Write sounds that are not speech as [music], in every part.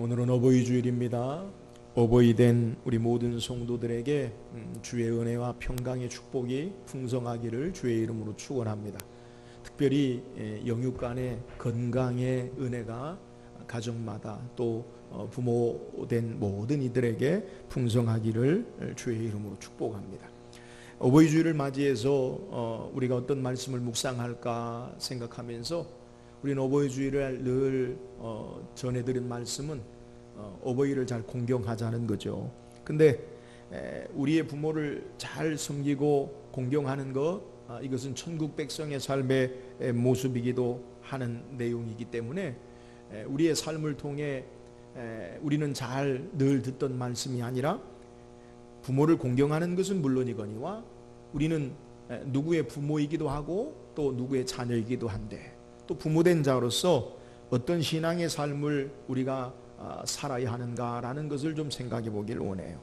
오늘은 어버이 주일입니다. 어버이 된 우리 모든 성도들에게 음, 주의 은혜와 평강의 축복이 풍성하기를 주의 이름으로 축원합니다. 특별히 예, 영육 간의 건강의 은혜가 가정마다 또 어, 부모 된 모든 이들에게 풍성하기를 주의 이름으로 축복합니다. 어버이 주일을 맞이해서 어, 우리가 어떤 말씀을 묵상할까 생각하면서 우리는 어버이 주일을 늘 어, 전해드린 말씀은 어, 어버이를 잘 공경하자는 거죠. 근데 에, 우리의 부모를 잘 섬기고 공경하는 것 아, 이것은 천국 백성의 삶의 에, 모습이기도 하는 내용이기 때문에 에, 우리의 삶을 통해 에, 우리는 잘 늘 듣던 말씀이 아니라 부모를 공경하는 것은 물론이거니와 우리는 에, 누구의 부모이기도 하고 또 누구의 자녀이기도 한데 또 부모된 자로서 어떤 신앙의 삶을 우리가 아, 살아야 하는가라는 것을 좀 생각해 보기를 원해요.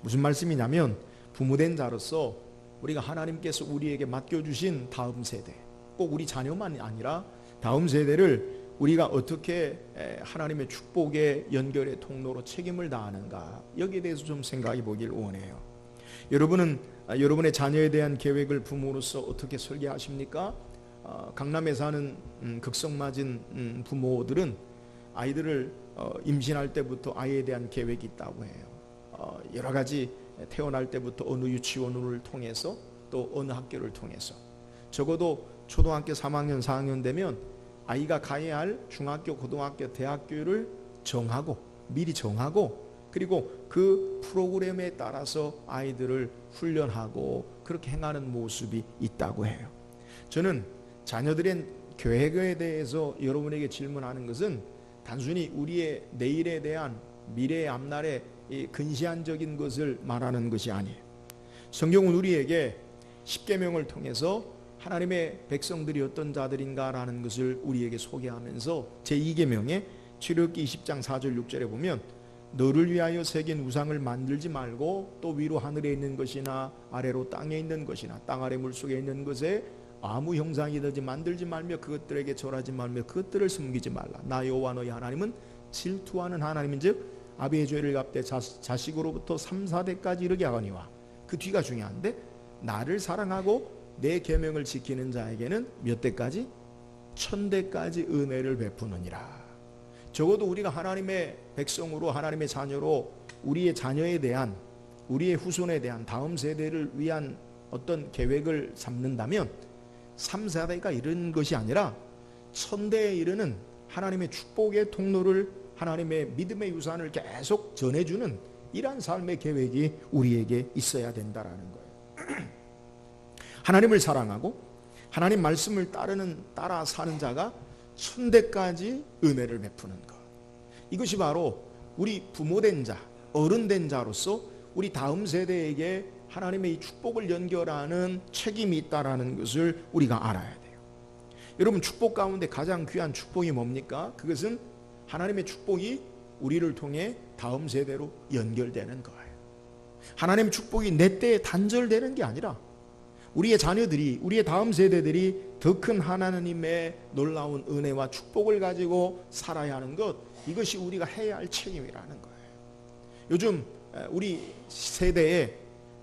무슨 말씀이냐면 부모된 자로서 우리가 하나님께서 우리에게 맡겨주신 다음 세대, 꼭 우리 자녀만 아니라 다음 세대를 우리가 어떻게 에, 하나님의 축복의 연결의 통로로 책임을 다하는가 여기에 대해서 좀 생각해 보길 원해요. 여러분은 아, 여러분의 자녀에 대한 계획을 부모로서 어떻게 설계하십니까? 어, 강남에 사는 음, 극성맞은 음, 부모들은 아이들을 어, 임신할 때부터 아이에 대한 계획이 있다고 해요. 어, 여러 가지 태어날 때부터 어느 유치원을 통해서 또 어느 학교를 통해서 적어도 초등학교 3학년 4학년 되면 아이가 가야 할 중학교 고등학교 대학교를 정하고 미리 정하고 그리고 그 프로그램에 따라서 아이들을 훈련하고 그렇게 행하는 모습이 있다고 해요. 저는 자녀들의 계획에 대해서 여러분에게 질문하는 것은 단순히 우리의 내일에 대한 미래의 앞날의 이 근시안적인 것을 말하는 것이 아니에요. 성경은 우리에게 십계명을 통해서 하나님의 백성들이 어떤 자들인가라는 것을 우리에게 소개하면서 제2계명에 출애굽기 20장 4절 6절에 보면 너를 위하여 새긴 우상을 만들지 말고 또 위로 하늘에 있는 것이나 아래로 땅에 있는 것이나 땅 아래 물속에 있는 것에 아무 형상이 되지 만들지 말며 그것들에게 절하지 말며 그것들을 숨기지 말라. 나 여호와 너희 하나님은 질투하는 하나님인즉 아비의 죄를 갚되 자식으로부터 3, 4대까지 이르게 하거니와 그 뒤가 중요한데 나를 사랑하고 내 계명을 지키는 자에게는 몇 대까지 천 대까지 은혜를 베푸느니라. 적어도 우리가 하나님의 백성으로 하나님의 자녀로 우리의 자녀에 대한 우리의 후손에 대한 다음 세대를 위한 어떤 계획을 삼는다면 3, 4대가 이런 것이 아니라 천대에 이르는 하나님의 축복의 통로를 하나님의 믿음의 유산을 계속 전해주는 이러한 삶의 계획이 우리에게 있어야 된다라는 거예요. [clears throat] 하나님을 사랑하고 하나님 말씀을 따르는 따라 사는 자가 천대까지 은혜를 베푸는 것. 이것이 바로 우리 부모된 자, 어른된 자로서 우리 다음 세대에게 하나님의 이 축복을 연결하는 책임이 있다라는 것을 우리가 알아야 돼요. 여러분 축복 가운데 가장 귀한 축복이 뭡니까? 그것은 하나님의 축복이 우리를 통해 다음 세대로 연결되는 거예요. 하나님의 축복이 내 때에 단절되는 게 아니라 우리의 자녀들이 우리의 다음 세대들이 더 큰 하나님의 놀라운 은혜와 축복을 가지고 살아야 하는 것 이것이 우리가 해야 할 책임이라는 거예요. 요즘 우리 세대에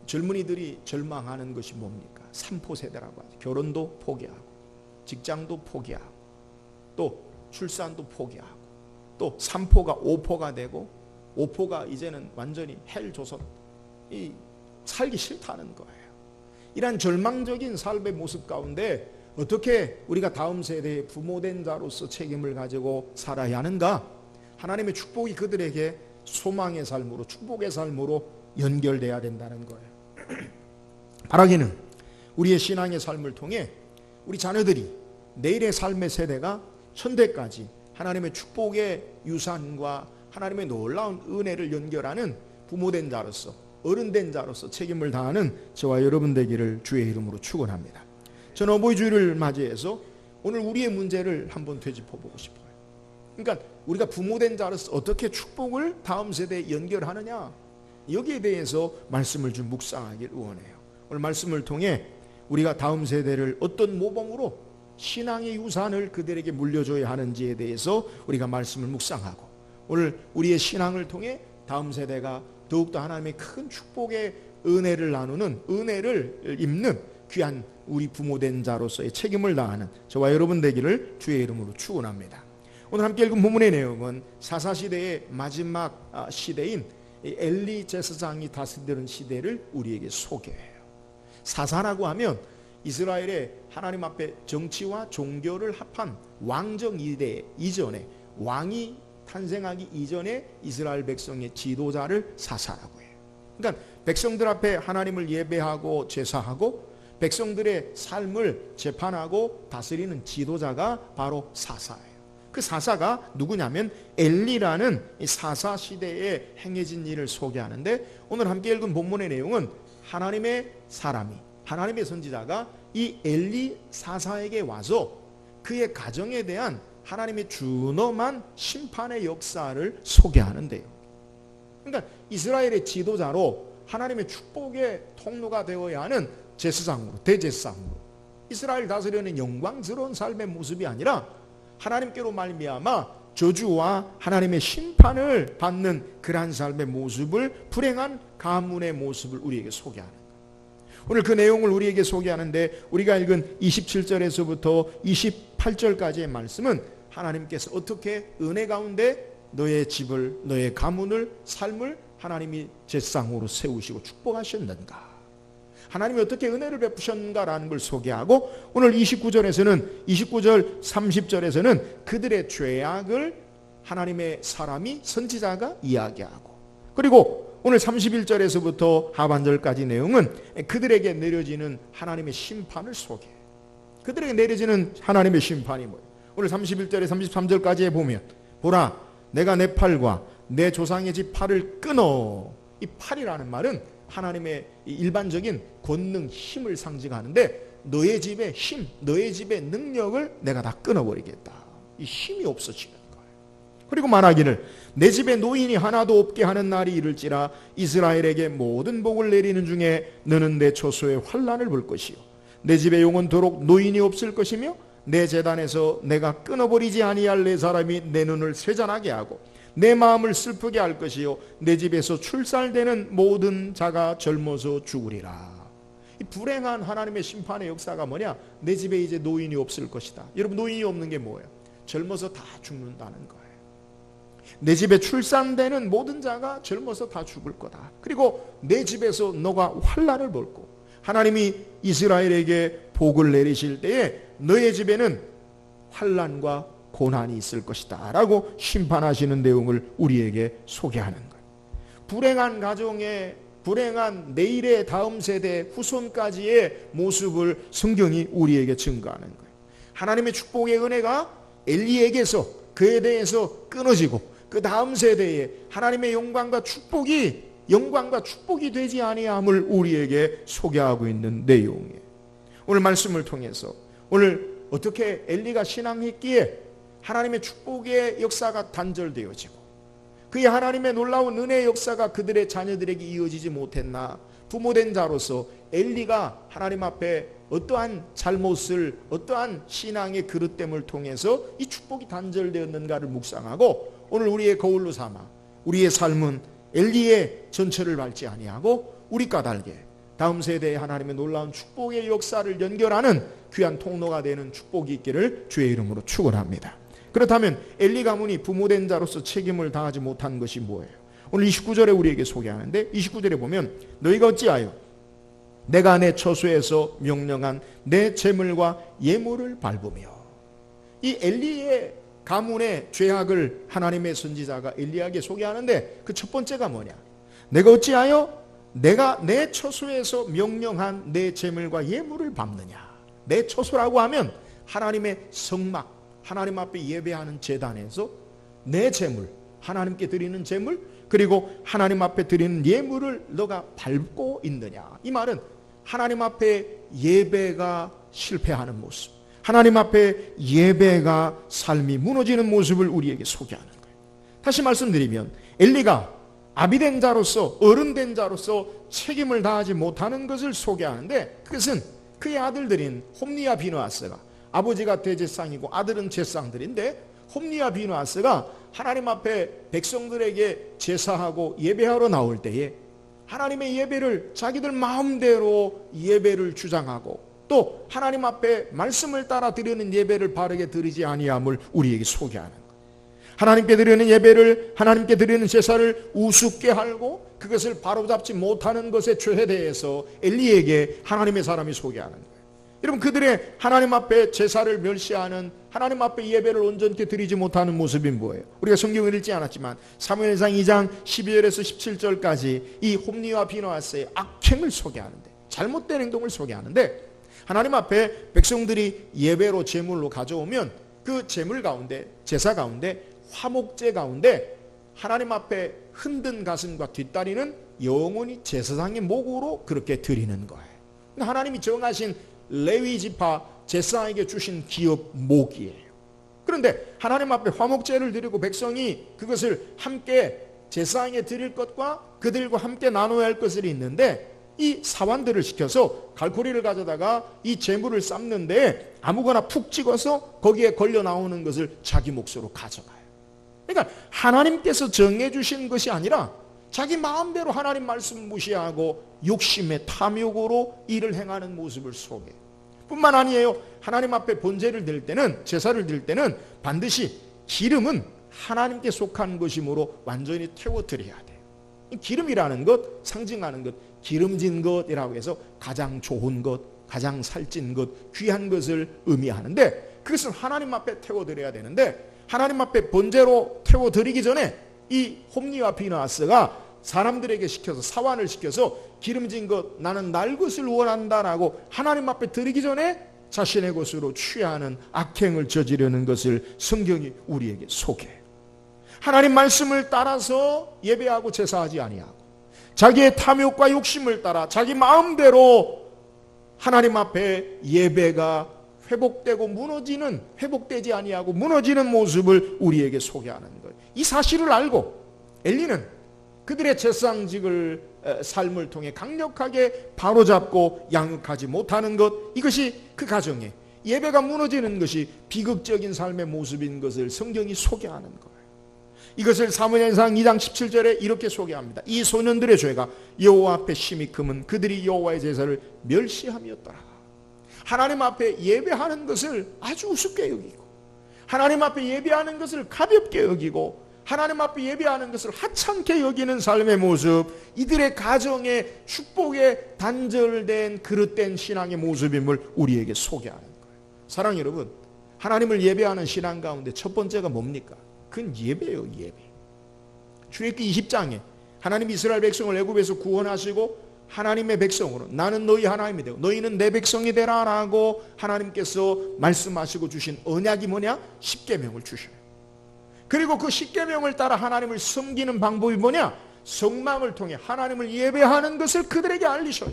젊은이들이 절망하는 것이 뭡니까? 삼포 세대라고 하죠. 결혼도 포기하고 직장도 포기하고 또 출산도 포기하고 또 삼포가 오포가 되고 오포가 이제는 완전히 헬 조선 이 살기 싫다는 거예요. 이러한 절망적인 삶의 모습 가운데 어떻게 우리가 다음 세대의 부모된 자로서 책임을 가지고 살아야 하는가? 하나님의 축복이 그들에게 소망의 삶으로 축복의 삶으로 연결돼야 된다는 거예요. [clears throat] 바라기는 우리의 신앙의 삶을 통해 우리 자녀들이 내일의 삶의 세대가 천대까지 하나님의 축복의 유산과 하나님의 놀라운 은혜를 연결하는 부모된 자로서 어른된 자로서 책임을 다하는 저와 여러분 되기를 주의 이름으로 축원합니다. 저는 어버이 주일을 맞이해서 오늘 우리의 문제를 한번 되짚어 보고 싶어요. 그러니까 우리가 부모된 자로서 어떻게 축복을 다음 세대에 연결하느냐 여기에 대해서 말씀을 좀 묵상하길 원해요. 오늘 말씀을 통해 우리가 다음 세대를 어떤 모범으로 신앙의 유산을 그들에게 물려줘야 하는지에 대해서 우리가 말씀을 묵상하고 오늘 우리의 신앙을 통해 다음 세대가 더욱더 하나님의 큰 축복의 은혜를 나누는 은혜를 입는 귀한 우리 부모된 자로서의 책임을 다하는 저와 여러분 되기를 주의 이름으로 축원합니다. 오늘 함께 읽은 본문의 내용은 사사 시대의 마지막 아, 시대인 이 엘리 제사장이 다스리는 시대를 우리에게 소개해요. 사사라고 하면 이스라엘의 하나님 앞에 정치와 종교를 합한 왕정 이대 이전에 왕이 탄생하기 이전에 이스라엘 백성의 지도자를 사사라고 해요. 그러니까 백성들 앞에 하나님을 예배하고 제사하고 백성들의 삶을 재판하고 다스리는 지도자가 바로 사사예요. 그 사사가 누구냐면 엘리라는 이 사사 시대에 행해진 일을 소개하는데 오늘 함께 읽은 본문의 내용은 하나님의 사람이 하나님의 선지자가 이 엘리 사사에게 와서 그의 가정에 대한 하나님의 준엄한 심판의 역사를 소개하는데요. 그러니까 이스라엘의 지도자로 하나님의 축복의 통로가 되어야 하는 제사장으로 대제사장으로 이스라엘 다스리는 영광스러운 삶의 모습이 아니라 하나님께로 말미암아 저주와 하나님의 심판을 받는 그러한 삶의 모습을 불행한 가문의 모습을 우리에게 소개하는 거예요. 오늘 그 내용을 우리에게 소개하는데 우리가 읽은 27절에서부터 28절까지의 말씀은 하나님께서 어떻게 은혜 가운데 너의 집을 너의 가문을 삶을 하나님이 제상으로 세우시고 축복하셨는가? 하나님이 어떻게 은혜를 베푸셨는가라는 걸 소개하고 오늘 29절에서는 29절 30절에서는 그들의 죄악을 하나님의 사람이 선지자가 이야기하고 그리고 오늘 31절에서부터 하반절까지 내용은 그들에게 내려지는 하나님의 심판을 소개해. 그들에게 내려지는 하나님의 심판이 뭐예요? 오늘 31절에 33절까지에 보면 보라 내가 내 팔과 내 조상의 집 팔을 끊어 이 팔이라는 말은 하나님의 일반적인 권능 힘을 상징하는데 너의 집의 힘, 너의 집의 능력을 내가 다 끊어버리겠다. 이 힘이 없어지는 거예요. 그리고 말하기를 내 집에 노인이 하나도 없게 하는 날이 이를지라 이스라엘에게 모든 복을 내리는 중에 너는 내 초소의 환란을 볼 것이요 내 집에 영원토록 노인이 없을 것이며 내 재단에서 내가 끊어버리지 아니할 내 사람이 내 눈을 쇠잔하게 하고 내 마음을 슬프게 할 것이요 내 집에서 출살되는 모든 자가 젊어서 죽으리라. 이 불행한 하나님의 심판의 역사가 뭐냐? 내 집에 이제 노인이 없을 것이다. 여러분 노인이 없는 게 뭐예요? 젊어서 다 죽는다는 거예요. 내 집에 출산되는 모든 자가 젊어서 다 죽을 거다. 그리고 내 집에서 너가 환란을 벌고 하나님이 이스라엘에게 복을 내리실 때에 너의 집에는 환란과 고난이 있을 것이다. 라고 심판하시는 내용을 우리에게 소개하는 거예요. 불행한 가정의 불행한 내일의 다음 세대 후손까지의 모습을 성경이 우리에게 증거하는 거예요. 하나님의 축복의 은혜가 엘리에게서 그에 대해서 끊어지고 그 다음 세대에 하나님의 영광과 축복이 영광과 축복이 되지 아니함을 우리에게 소개하고 있는 내용이에요. 오늘 말씀을 통해서 오늘 어떻게 엘리가 신앙했기에 하나님의 축복의 역사가 단절되어지고 그의 하나님의 놀라운 은혜의 역사가 그들의 자녀들에게 이어지지 못했나 부모된 자로서 엘리가 하나님 앞에 어떠한 잘못을 어떠한 신앙의 그릇됨을 통해서 이 축복이 단절되었는가를 묵상하고 오늘 우리의 거울로 삼아 우리의 삶은 엘리의 전철을 밟지 아니하고 우리 까닭에 다음 세대에 하나님의 놀라운 축복의 역사를 연결하는 귀한 통로가 되는 축복이 있기를 주의 이름으로 축원합니다. 그렇다면 엘리 가문이 부모된 자로서 책임을 다하지 못한 것이 뭐예요? 오늘 29절에 우리에게 소개하는데 29절에 보면 너희가 어찌하여 내가 내 처소에서 명령한 내 재물과 예물을 밟으며 이 엘리의 가문의 죄악을 하나님의 선지자가 엘리야에게 소개하는데 그 첫 번째가 뭐냐? 내가 어찌하여 내가 내 처소에서 명령한 내 재물과 예물을 밟느냐? 내 처소라고 하면 하나님의 성막 하나님 앞에 예배하는 재단에서 내 재물, 하나님께 드리는 재물, 그리고 하나님 앞에 드리는 예물을 너가 밟고 있느냐. 이 말은 하나님 앞에 예배가 실패하는 모습, 하나님 앞에 예배가 삶이 무너지는 모습을 우리에게 소개하는 거예요. 다시 말씀드리면 엘리가 아비된 자로서 어른된 자로서 책임을 다하지 못하는 것을 소개하는데 그것은 그의 아들들인 홈리와 비누아스가 아버지가 대제상이고 아들은 제상들인데 홈리와 비누아스가 하나님 앞에 백성들에게 제사하고 예배하러 나올 때에 하나님의 예배를 자기들 마음대로 예배를 주장하고 또 하나님 앞에 말씀을 따라 드리는 예배를 바르게 드리지 아니함을 우리에게 소개하는 것. 하나님께 드리는 예배를 하나님께 드리는 제사를 우습게 하고 그것을 바로잡지 못하는 것의 죄에 대해서 엘리에게 하나님의 사람이 소개하는 거예요. 여러분 그들의 하나님 앞에 제사를 멸시하는 하나님 앞에 예배를 온전히 드리지 못하는 모습이 뭐예요? 우리가 성경을 읽지 않았지만 사무엘상 2장 12절에서 17절까지 이 홈리와 비너아스의 악행을 소개하는데 잘못된 행동을 소개하는데 하나님 앞에 백성들이 예배로 제물로 가져오면 그 제물 가운데 제사 가운데 화목제 가운데 하나님 앞에 흔든 가슴과 뒷다리는 영원히 제사장의 목으로 그렇게 드리는 거예요. 하나님이 정하신 레위 지파 제사장에게 주신 기업 목이에요. 그런데 하나님 앞에 화목제를 드리고 백성이 그것을 함께 제사장에 드릴 것과 그들과 함께 나눠야 할 것을 있는데 이 사환들을 시켜서 갈고리를 가져다가 이 재물을 삶는데 아무거나 푹 찍어서 거기에 걸려 나오는 것을 자기 몫으로 가져가요. 그러니까 하나님께서 정해주신 것이 아니라 자기 마음대로 하나님 말씀 무시하고 욕심의 탐욕으로 일을 행하는 모습을 소개. 뿐만 아니에요. 하나님 앞에 본제를 드릴 때는 제사를 드릴 때는 반드시 기름은 하나님께 속한 것이므로 완전히 태워 드려야 돼요. 기름이라는 것, 상징하는 것, 기름진 것이라고 해서 가장 좋은 것, 가장 살찐 것, 귀한 것을 의미하는데 그것을 하나님 앞에 태워 드려야 되는데 하나님 앞에 본제로 태워 드리기 전에 이 홈리와 비나스가 사람들에게 시켜서 사환을 시켜서 기름진 것 나는 날 것을 원한다라고 하나님 앞에 드리기 전에 자신의 것으로 취하는 악행을 저지르는 것을 성경이 우리에게 소개해. 하나님 말씀을 따라서 예배하고 제사하지 아니하고 자기의 탐욕과 욕심을 따라 자기 마음대로 하나님 앞에 예배가 회복되고 무너지는 회복되지 아니하고 무너지는 모습을 우리에게 소개하는 거예요. 이 사실을 알고 엘리는 그들의 제상직을 삶을 통해 강력하게 바로잡고 양육하지 못하는 것 이것이 그 가정에 예배가 무너지는 것이 비극적인 삶의 모습인 것을 성경이 소개하는 거예요. 이것을 사무엘상 2장 17절에 이렇게 소개합니다. 이 소년들의 죄가 여호와 앞에 심히 금은 그들이 여호와의 제사를 멸시함이었더라. 하나님 앞에 예배하는 것을 아주 우습게 여기고 하나님 앞에 예배하는 것을 가볍게 여기고 하나님 앞에 예배하는 것을 하찮게 여기는 삶의 모습 이들의 가정의 축복에 단절된 그릇된 신앙의 모습임을 우리에게 소개하는 거예요 사랑 여러분 하나님을 예배하는 신앙 가운데 첫 번째가 뭡니까? 그건 예배예요 예배 출애굽기 20장에 하나님 이스라엘 백성을 애굽에서 구원하시고 하나님의 백성으로 나는 너희 하나님이 되고 너희는 내 백성이 되라라고 하나님께서 말씀하시고 주신 언약이 뭐냐? 십계명을 주셔요. 그리고 그 십계명을 따라 하나님을 섬기는 방법이 뭐냐? 성망을 통해 하나님을 예배하는 것을 그들에게 알리셔요.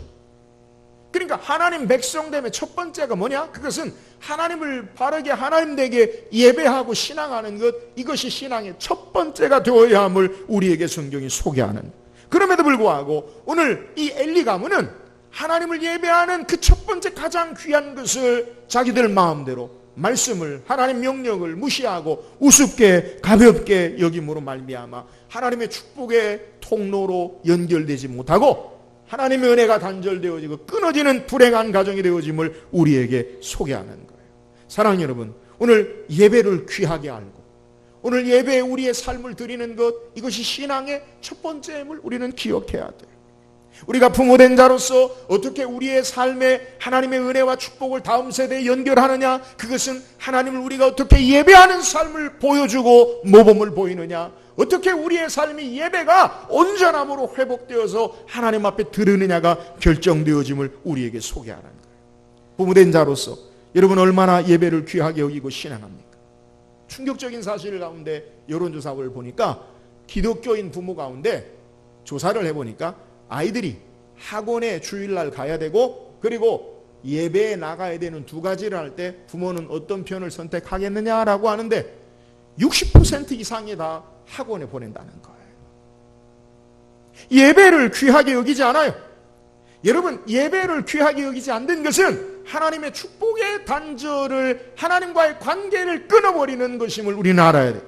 그러니까 하나님 백성됨의 첫 번째가 뭐냐? 그것은 하나님을 바르게 하나님에게 예배하고 신앙하는 것 이것이 신앙의 첫 번째가 되어야 함을 우리에게 성경이 소개하는 그럼에도 불구하고 오늘 이 엘리 가문은 하나님을 예배하는 그 첫 번째 가장 귀한 것을 자기들 마음대로 말씀을 하나님 명령을 무시하고 우습게 가볍게 여김으로 말미암아 하나님의 축복의 통로로 연결되지 못하고 하나님의 은혜가 단절되어지고 끊어지는 불행한 가정이 되어짐을 우리에게 소개하는 거예요. 사랑하는 여러분, 오늘 예배를 귀하게 알고 오늘 예배에 우리의 삶을 드리는 것 이것이 신앙의 첫 번째임을 우리는 기억해야 돼요. 우리가 부모된 자로서 어떻게 우리의 삶에 하나님의 은혜와 축복을 다음 세대에 연결하느냐 그것은 하나님을 우리가 어떻게 예배하는 삶을 보여주고 모범을 보이느냐 어떻게 우리의 삶이 예배가 온전함으로 회복되어서 하나님 앞에 들으느냐가 결정되어짐을 우리에게 소개하는 거예요. 부모된 자로서 여러분 얼마나 예배를 귀하게 여기고 신앙합니까? 충격적인 사실 가운데 여론조사를 보니까 기독교인 부모 가운데 조사를 해보니까 아이들이 학원에 주일날 가야 되고 그리고 예배에 나가야 되는 두 가지를 할 때 부모는 어떤 편을 선택하겠느냐라고 하는데 60% 이상이 다 학원에 보낸다는 거예요. 예배를 귀하게 여기지 않아요. 여러분, 예배를 귀하게 여기지 않는 것은 하나님의 축복의 단절을 하나님과의 관계를 끊어버리는 것임을 우리는 알아야 돼.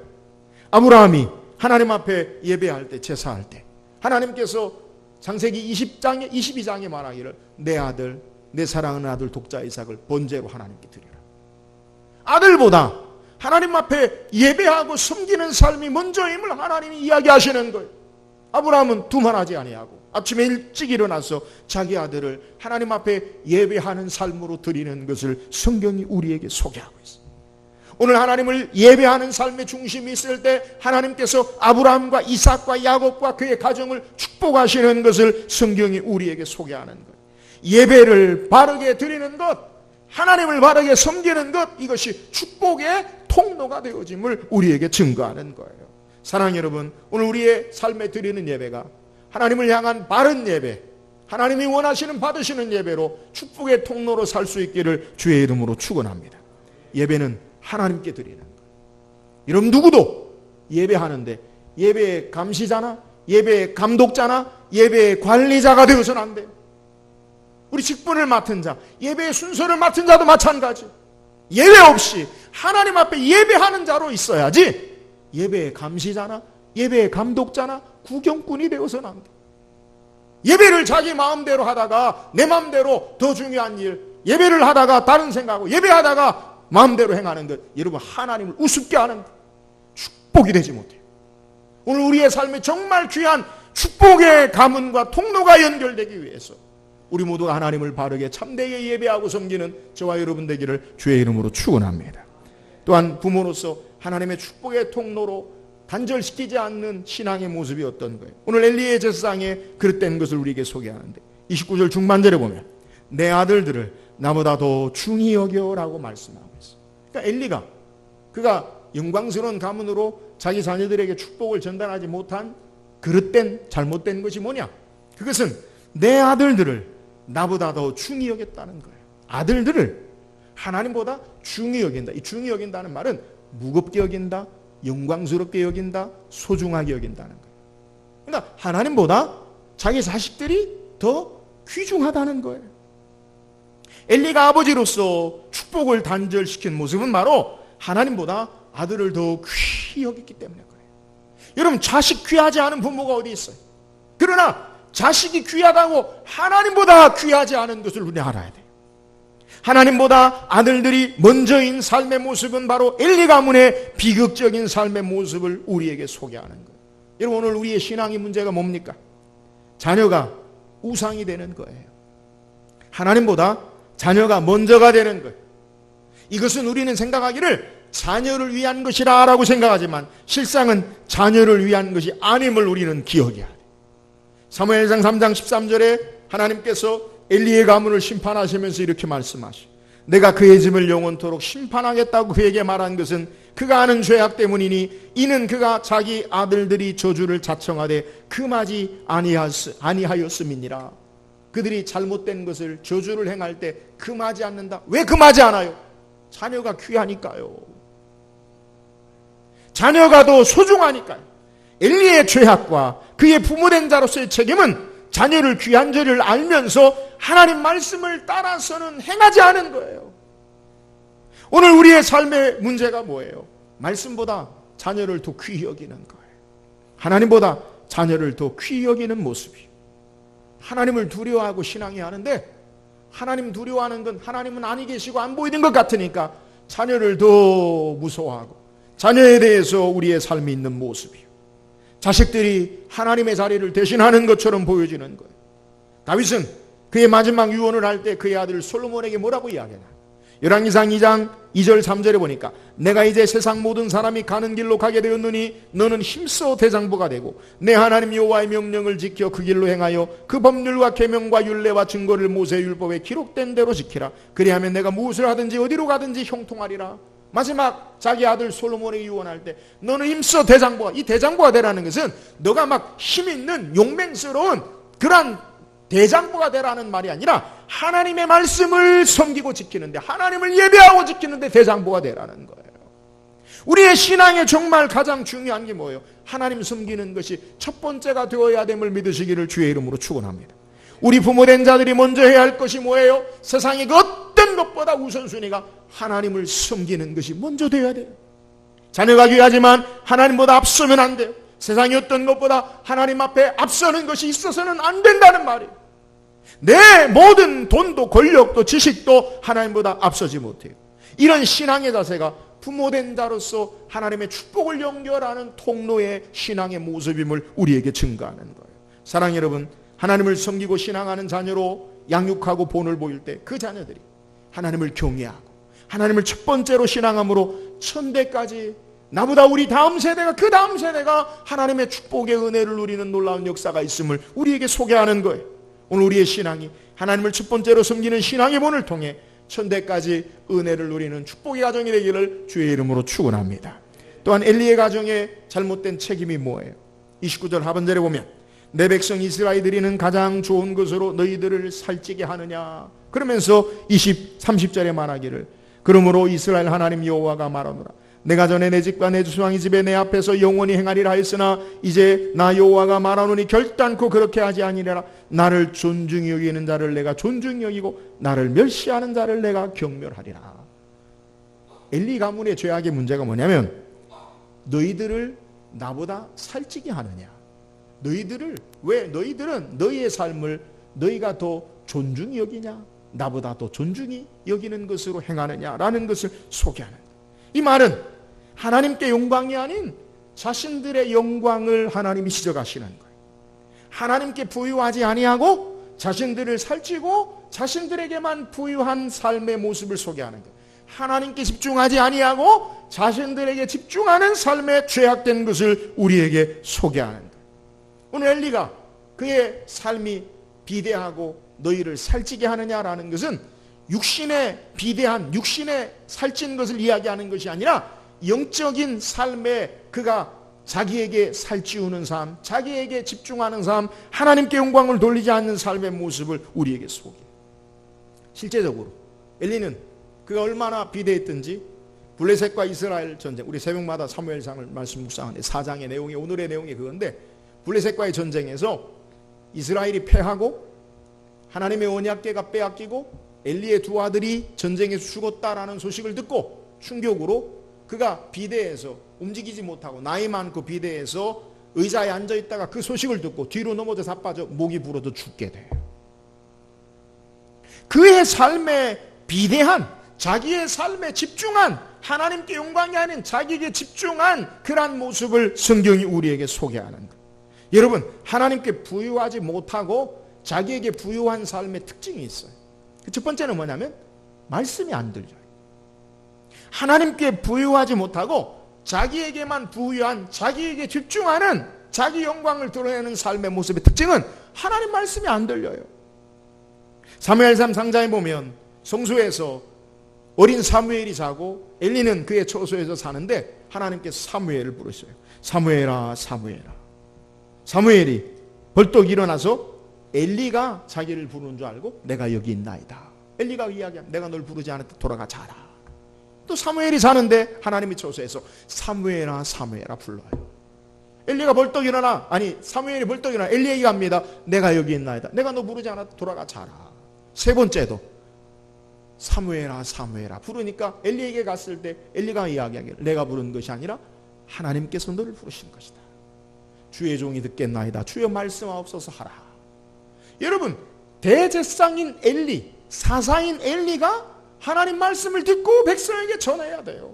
아브라함이 하나님 앞에 예배할 때 제사할 때 하나님께서 창세기 20장에 22장에 말하기를 내 아들 내 사랑하는 아들 독자 이삭을 번제로 하나님께 드리라. 아들보다 하나님 앞에 예배하고 섬기는 삶이 먼저임을 하나님이 이야기하시는 거예요. 아브라함은 두말하지 아니하고 아침에 일찍 일어나서 자기 아들을 하나님 앞에 예배하는 삶으로 드리는 것을 성경이 우리에게 소개하고 있어요. 오늘 하나님을 예배하는 삶의 중심이 있을 때 하나님께서 아브라함과 이삭과 야곱과 그의 가정을 축복하시는 것을 성경이 우리에게 소개하는 거예요. 예배를 바르게 드리는 것, 하나님을 바르게 섬기는 것, 이것이 축복의 통로가 되어짐을 우리에게 증거하는 거예요. 사랑 여러분, 오늘 우리의 삶에 드리는 예배가 하나님을 향한 바른 예배, 하나님이 원하시는 받으시는 예배로 축복의 통로로 살 수 있기를 주의 이름으로 축원합니다. 예배는 하나님께 드리는 거예요. 여러분 누구도 예배하는데 예배의 감시자나 예배의 감독자나 예배의 관리자가 되어서는 안 돼요. 우리 직분을 맡은 자, 예배의 순서를 맡은 자도 마찬가지. 예배 없이 하나님 앞에 예배하는 자로 있어야지 예배의 감시자나 예배의 감독자나 구경꾼이 되어서는 안 돼. 예배를 자기 마음대로 하다가 내 마음대로 더 중요한 일, 예배를 하다가 다른 생각하고 예배하다가 마음대로 행하는 것, 여러분 하나님을 우습게 하는 것, 축복이 되지 못해요. 오늘 우리의 삶에 정말 귀한 축복의 가문과 통로가 연결되기 위해서 우리 모두가 하나님을 바르게 참되게 예배하고 섬기는 저와 여러분 되기를 주의 이름으로 축원합니다. 또한 부모로서 하나님의 축복의 통로로 단절시키지 않는 신앙의 모습이 어떤 거예요? 오늘 엘리의 제사상에 그릇된 것을 우리에게 소개하는데 29절 중반절에 보면 내 아들들을 나보다 더 중히 여겨라고 말씀하고 있어요. 그러니까 엘리가 그가 영광스러운 가문으로 자기 자녀들에게 축복을 전달하지 못한 그릇된 잘못된 것이 뭐냐? 그것은 내 아들들을 나보다 더 중히 여겼다는 거예요. 아들들을 하나님보다 중히 여긴다. 이 중히 여긴다는 말은 무겁게 여긴다, 영광스럽게 여긴다, 소중하게 여긴다는 거예요. 그러니까 하나님보다 자기 자식들이 더 귀중하다는 거예요. 엘리가 아버지로서 축복을 단절시킨 모습은 바로 하나님보다 아들을 더 귀히 여겼기 때문에 그래요. 여러분 자식 귀하지 않은 부모가 어디 있어요? 그러나 자식이 귀하다고 하나님보다 귀하지 않은 것을 우리 알아야 돼요. 하나님보다 아들들이 먼저인 삶의 모습은 바로 엘리 가문의 비극적인 삶의 모습을 우리에게 소개하는 거예요. 여러분 오늘 우리의 신앙의 문제가 뭡니까? 자녀가 우상이 되는 거예요. 하나님보다 자녀가 먼저가 되는 것. 이것은 우리는 생각하기를 자녀를 위한 것이라라고 생각하지만 실상은 자녀를 위한 것이 아님을 우리는 기억해야 돼. 사무엘상 3장 13절에 하나님께서 엘리의 가문을 심판하시면서 이렇게 말씀하시. 내가 그의 집을 영원토록 심판하겠다고 그에게 말한 것은 그가 하는 죄악 때문이니 이는 그가 자기 아들들이 저주를 자청하되 금하지 아니하였음이니라. 그들이 잘못된 것을 저주를 행할 때 금하지 않는다. 왜 금하지 않아요? 자녀가 귀하니까요. 자녀가 더 소중하니까요. 엘리의 죄악과 그의 부모된 자로서의 책임은 자녀를 귀한 죄를 알면서 하나님 말씀을 따라서는 행하지 않은 거예요. 오늘 우리의 삶의 문제가 뭐예요? 말씀보다 자녀를 더 귀히 여기는 거예요. 하나님보다 자녀를 더 귀히 여기는 모습이. 하나님을 두려워하고 신앙이 하는데 하나님 두려워하는 건 하나님은 아니 계시고 안 보이는 것 같으니까 자녀를 더 무서워하고 자녀에 대해서 우리의 삶이 있는 모습이요. 자식들이 하나님의 자리를 대신하는 것처럼 보여지는 거예요. 다윗은 그의 마지막 유언을 할 때 그의 아들 솔로몬에게 뭐라고 이야기하나? 열왕기상 2장 2절 3절에 보니까 내가 이제 세상 모든 사람이 가는 길로 가게 되었느니 너는 힘써 대장부가 되고 내 하나님 여호와의 명령을 지켜 그 길로 행하여 그 법률과 계명과 율례와 증거를 모세 율법에 기록된 대로 지키라 그리하면 내가 무엇을 하든지 어디로 가든지 형통하리라 마지막 자기 아들 솔로몬에게 유언할 때 너는 힘써 대장부가 이 대장부가 되라는 것은 너가 막 힘 있는 용맹스러운 그러한 대장부가 되라는 말이 아니라 하나님의 말씀을 섬기고 지키는데 하나님을 예배하고 지키는데 대장부가 되라는 거예요. 우리의 신앙에 정말 가장 중요한 게 뭐예요? 하나님 섬기는 것이 첫 번째가 되어야 됨을 믿으시기를 주의 이름으로 축원합니다. 우리 부모된 자들이 먼저 해야 할 것이 뭐예요? 세상의 그 어떤 것보다 우선순위가 하나님을 섬기는 것이 먼저 되어야 돼요. 자녀가 귀하지만 하나님보다 앞서면 안 돼요. 세상의 어떤 것보다 하나님 앞에 앞서는 것이 있어서는 안 된다는 말이에요. 내 모든 돈도 권력도 지식도 하나님보다 앞서지 못해요. 이런 신앙의 자세가 부모된 자로서 하나님의 축복을 연결하는 통로의 신앙의 모습임을 우리에게 증거하는 거예요. 사랑 여러분, 하나님을 섬기고 신앙하는 자녀로 양육하고 본을 보일 때 그 자녀들이 하나님을 경외하고 하나님을 첫 번째로 신앙함으로 천대까지 나보다 우리 다음 세대가 그 다음 세대가 하나님의 축복의 은혜를 누리는 놀라운 역사가 있음을 우리에게 소개하는 거예요. 오늘 우리의 신앙이 하나님을 첫 번째로 섬기는 신앙의 본을 통해 천대까지 은혜를 누리는 축복의 가정이 되기를 주의 이름으로 축원합니다. 또한 엘리의 가정의 잘못된 책임이 뭐예요? 29절 하반절에 보면 내 백성 이스라엘들이는 가장 좋은 것으로 너희들을 살찌게 하느냐? 그러면서 20, 30절에 말하기를 그러므로 이스라엘 하나님 여호와가 말하노라. 내가 전에 내 집과 내 주왕의 집에 내 앞에서 영원히 행하리라 하였으나 이제 나 여호와가 말하노니 결단코 그렇게 하지 아니라. 나를 존중히 여기는 자를 내가 존중히 여기고 나를 멸시하는 자를 내가 경멸하리라. 엘리 가문의 죄악의 문제가 뭐냐면 너희들을 나보다 살찌게 하느냐 너희들을 왜 너희들은 너희의 삶을 너희가 더 존중히 여기냐 나보다 더 존중히 여기는 것으로 행하느냐라는 것을 소개하는 이 말은 하나님께 영광이 아닌 자신들의 영광을 하나님이 시적하시는 거예요. 하나님께 부유하지 아니하고 자신들을 살찌고 자신들에게만 부유한 삶의 모습을 소개하는 거예요. 하나님께 집중하지 아니하고 자신들에게 집중하는 삶에 죄악된 것을 우리에게 소개하는. 오늘 엘리가 그의 삶이 비대하고 너희를 살찌게 하느냐라는 것은 육신의 비대한 육신의 살찐 것을 이야기하는 것이 아니라 영적인 삶에 그가 자기에게 살찌우는 삶, 자기에게 집중하는 삶, 하나님께 영광을 돌리지 않는 삶의 모습을 우리에게 소개. 실제적으로 엘리는 그가 얼마나 비대했든지 블레셋과 이스라엘 전쟁, 우리 새벽마다 사무엘상을 말씀 묵상하는데 사장의 내용이 오늘의 내용이 그건데 블레셋과의 전쟁에서 이스라엘이 패하고 하나님의 언약궤가 빼앗기고 엘리의 두 아들이 전쟁에서 죽었다라는 소식을 듣고 충격으로 그가 비대해서 움직이지 못하고 나이 많고 비대해서 의자에 앉아 있다가 그 소식을 듣고 뒤로 넘어져 자빠져 목이 불어도 죽게 돼요. 그의 삶에 비대한 자기의 삶에 집중한 하나님께 영광이 아닌 자기에게 집중한 그러한 모습을 성경이 우리에게 소개하는 것. 여러분 하나님께 부유하지 못하고 자기에게 부유한 삶의 특징이 있어요. 그 첫 번째는 뭐냐면 말씀이 안 들려요. 하나님께 부유하지 못하고 자기에게만 부유한 자기에게 집중하는 자기 영광을 드러내는 삶의 모습의 특징은 하나님 말씀이 안 들려요. 사무엘상 상자에 보면 성소에서 어린 사무엘이 자고 엘리는 그의 처소에서 사는데 하나님께서 사무엘을 부르셔요. 사무엘아 사무엘아. 사무엘이 벌떡 일어나서 엘리가 자기를 부르는 줄 알고 내가 여기 있나이다. 엘리가 이야기합니다. 내가 널 부르지 않았다. 돌아가 자라. 또 사무엘이 자는데 하나님이 처소에서 사무엘아 사무엘아 불러요. 엘리가 벌떡 일어나 아니 사무엘이 벌떡 일어나 엘리 얘기합니다. 내가 여기 있나이다. 내가 너 부르지 않았다. 돌아가 자라. 세 번째도 사무엘아 사무엘아 부르니까 엘리에게 갔을 때 엘리가 이야기하기를 내가 부른 것이 아니라 하나님께서 너를 부르신 것이다. 주의 종이 듣겠나이다. 주의 말씀하옵소서 하라. 여러분 대제상인 엘리 사사인 엘리가 하나님 말씀을 듣고 백성에게 전해야 돼요.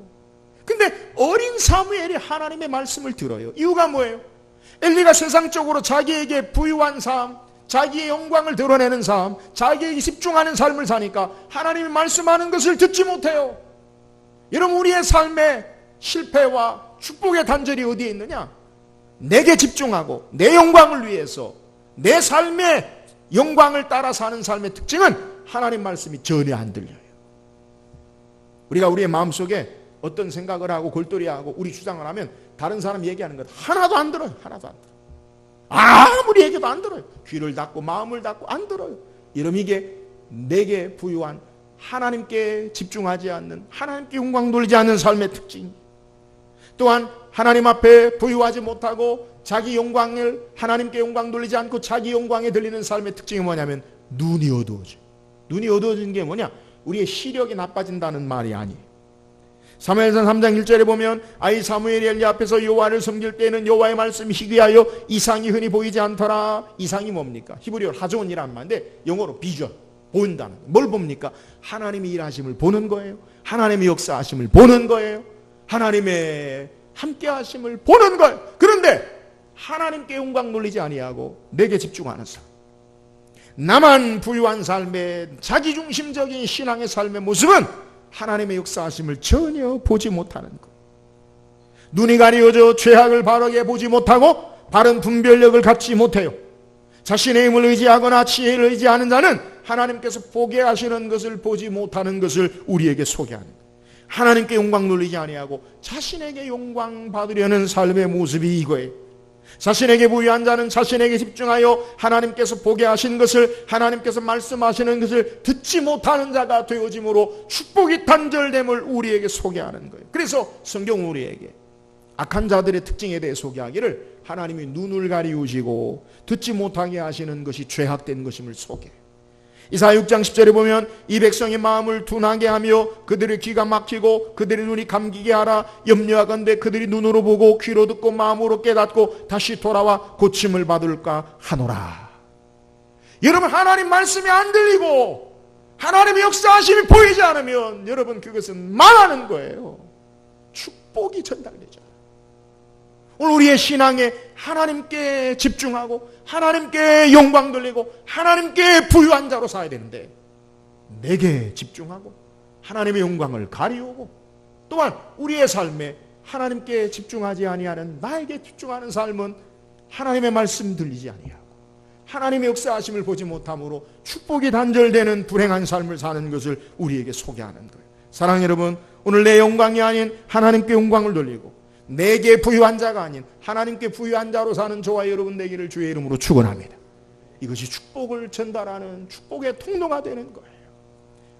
근데 어린 사무엘이 하나님의 말씀을 들어요. 이유가 뭐예요? 엘리가 세상적으로 자기에게 부유한 삶, 자기의 영광을 드러내는 삶, 자기에게 집중하는 삶을 사니까 하나님이 말씀하는 것을 듣지 못해요. 여러분 우리의 삶의 실패와 축복의 단절이 어디에 있느냐? 내게 집중하고 내 영광을 위해서 내 삶의 영광을 따라 사는 삶의 특징은 하나님 말씀이 전혀 안 들려요. 우리가 우리의 마음속에 어떤 생각을 하고 골똘히하고 우리 주장을 하면 다른 사람 얘기하는 것 하나도 안 들어요. 하나도 안 들어요. 아무리 얘기도 안 들어요. 귀를 닫고 마음을 닫고 안 들어요. 이러면 이게 내게 부유한 하나님께 집중하지 않는 하나님께 영광 돌리지 않는 삶의 특징. 또한 하나님 앞에 부유하지 못하고 자기 영광을 하나님께 영광 돌리지 않고 자기 영광에 들리는 삶의 특징이 뭐냐면 눈이 어두워져. 눈이 어두워진 게 뭐냐? 우리의 시력이 나빠진다는 말이 아니에요. 사무엘상 3장 1절에 보면 아이 사무엘이 엘리 앞에서 여호와를 섬길 때는 여호와의 말씀이 희귀하여 이상이 흔히 보이지 않더라. 이상이 뭡니까? 히브리어 하존이란 말인데 영어로 비전 보인다는 뭘 봅니까? 하나님이 일하심을 보는 거예요. 하나님의 역사하심을 보는 거예요. 하나님의 함께 하심을 보는 거예요. 그런데 하나님께 영광 돌리지 아니하고 내게 집중하는 삶. 나만 부유한 삶의 자기중심적인 신앙의 삶의 모습은 하나님의 역사하심을 전혀 보지 못하는 것. 눈이 가리워져 죄악을 바르게 보지 못하고 바른 분별력을 갖지 못해요. 자신의 힘을 의지하거나 지혜를 의지하는 자는 하나님께서 보게 하시는 것을 보지 못하는 것을 우리에게 소개하는 거예요. 하나님께 영광 돌리지 아니하고 자신에게 영광 받으려는 삶의 모습이 이거예요. 자신에게 부유한 자는 자신에게 집중하여 하나님께서 보게 하신 것을 하나님께서 말씀하시는 것을 듣지 못하는 자가 되어짐으로 축복이 단절됨을 우리에게 소개하는 거예요. 그래서 성경 우리에게 악한 자들의 특징에 대해 소개하기를 하나님이 눈을 가리우시고 듣지 못하게 하시는 것이 죄악된 것임을 소개해요. 이사야 6장 10절에 보면 이 백성의 마음을 둔하게 하며 그들의 귀가 막히고 그들의 눈이 감기게 하라 염려하건대 그들이 눈으로 보고 귀로 듣고 마음으로 깨닫고 다시 돌아와 고침을 받을까 하노라. 여러분 하나님 말씀이 안 들리고 하나님의 역사하심이 보이지 않으면 여러분 그것은 말하는 거예요. 축복이 전달되죠. 오늘 우리의 신앙에 하나님께 집중하고 하나님께 영광 돌리고 하나님께 부유한 자로 살아야 되는데 내게 집중하고 하나님의 영광을 가리우고 또한 우리의 삶에 하나님께 집중하지 아니하는 나에게 집중하는 삶은 하나님의 말씀 들리지 아니하고 하나님의 역사하심을 보지 못함으로 축복이 단절되는 불행한 삶을 사는 것을 우리에게 소개하는 거예요. 사랑 여러분, 오늘 내 영광이 아닌 하나님께 영광을 돌리고 내게 부유한 자가 아닌 하나님께 부유한 자로 사는 저와 여러분 되기를 주의 이름으로 축원합니다. 이것이 축복을 전달하는 축복의 통로가 되는 거예요.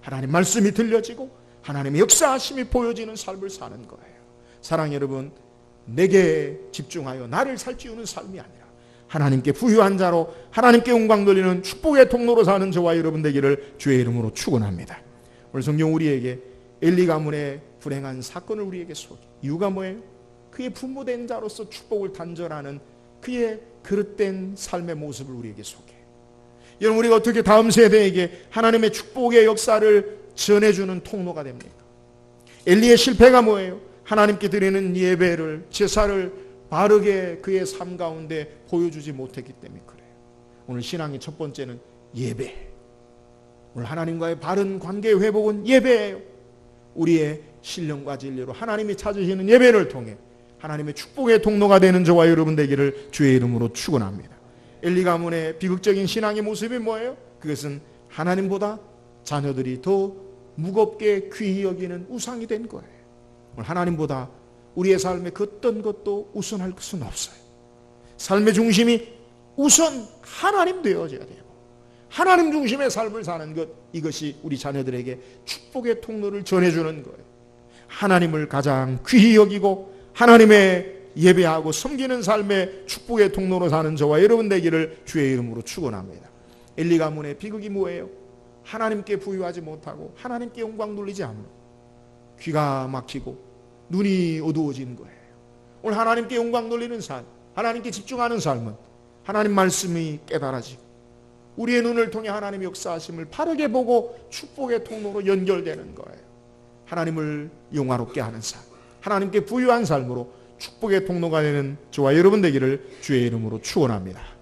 하나님 말씀이 들려지고 하나님의 역사하심이 보여지는 삶을 사는 거예요. 사랑 여러분, 내게 집중하여 나를 살찌우는 삶이 아니라 하나님께 부유한 자로 하나님께 영광 돌리는 축복의 통로로 사는 저와 여러분 되기를 주의 이름으로 축원합니다. 오늘 성경 우리에게 엘리 가문의 불행한 사건을 우리에게 소개. 이유가 뭐예요? 그의 부모된 자로서 축복을 단절하는 그의 그릇된 삶의 모습을 우리에게 소개. 여러분 우리가 어떻게 다음 세대에게 하나님의 축복의 역사를 전해주는 통로가 됩니까? 엘리의 실패가 뭐예요? 하나님께 드리는 예배를 제사를 바르게 그의 삶 가운데 보여주지 못했기 때문에 그래요. 오늘 신앙의 첫 번째는 예배. 오늘 하나님과의 바른 관계 회복은 예배예요. 우리의 신령과 진리로 하나님이 찾으시는 예배를 통해 하나님의 축복의 통로가 되는 저와 여러분 되기를 주의 이름으로 축원합니다. 엘리 가문의 비극적인 신앙의 모습이 뭐예요? 그것은 하나님보다 자녀들이 더 무겁게 귀히 여기는 우상이 된 거예요. 하나님보다 우리의 삶에 그 어떤 것도 우선할 것은 없어요. 삶의 중심이 우선 하나님 되어져야 돼요. 하나님 중심의 삶을 사는 것 이것이 우리 자녀들에게 축복의 통로를 전해주는 거예요. 하나님을 가장 귀히 여기고 하나님의 예배하고 섬기는 삶의 축복의 통로로 사는 저와 여러분 되기를 주의 이름으로 축원합니다. 엘리 가문의 비극이 뭐예요? 하나님께 부유하지 못하고 하나님께 영광 돌리지 않는 귀가 막히고 눈이 어두워진 거예요. 오늘 하나님께 영광 돌리는 삶, 하나님께 집중하는 삶은 하나님 말씀이 깨달아지고 우리의 눈을 통해 하나님의 역사하심을 바르게 보고 축복의 통로로 연결되는 거예요. 하나님을 영화롭게 하는 삶, 하나님께 부유한 삶으로 축복의 통로가 되는 저와 여러분 되기를 주의 이름으로 축원합니다.